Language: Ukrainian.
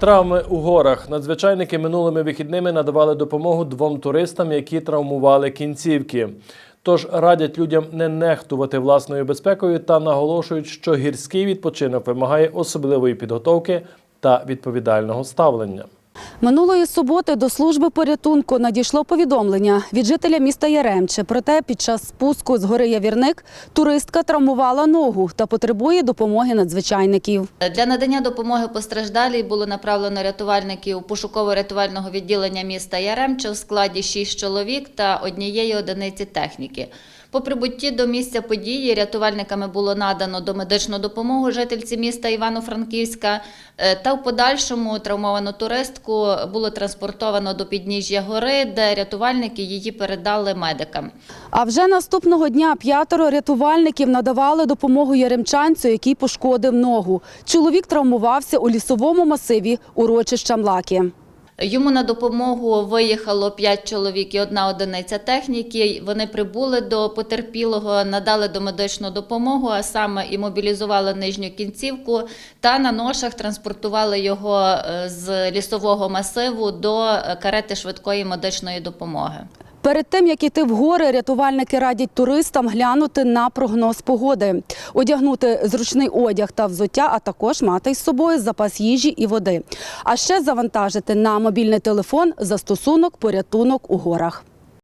Травми у горах. Надзвичайники минулими вихідними надавали допомогу двом туристам, які травмували кінцівки. Тож радять людям не нехтувати власною безпекою та наголошують, що гірський відпочинок вимагає особливої підготовки та відповідального ставлення. Минулої суботи до служби порятунку надійшло повідомлення від жителя міста Яремче. Проте під час спуску з гори Явірник туристка травмувала ногу та потребує допомоги надзвичайників. Для надання допомоги постраждалій було направлено рятувальників пошуково-рятувального відділення міста Яремче в складі 6 чоловік та однієї одиниці техніки. По прибутті до місця події рятувальниками було надано домедичну допомогу жительці міста Івано-Франківська е, та в подальшому травмовану туристку було транспортовано до підніжжя гори, де рятувальники її передали медикам. А вже наступного дня п'ятеро рятувальників надавали допомогу яремчанцю, який пошкодив ногу. Чоловік травмувався у лісовому масиві урочища Млаки. Йому на допомогу виїхало 5 чоловік і одна одиниця техніки. Вони прибули до потерпілого, надали домедичну допомогу, а саме імобілізували нижню кінцівку та на ношах транспортували його е, з лісового масиву до е, карети швидкої медичної допомоги. Перед тим як іти в гори, рятувальники радять туристам глянути на прогноз погоди, одягнути зручний одяг та взуття, а також мати із собою запас їжі і води. А ще завантажити на мобільний телефон застосунок порятунок у горах.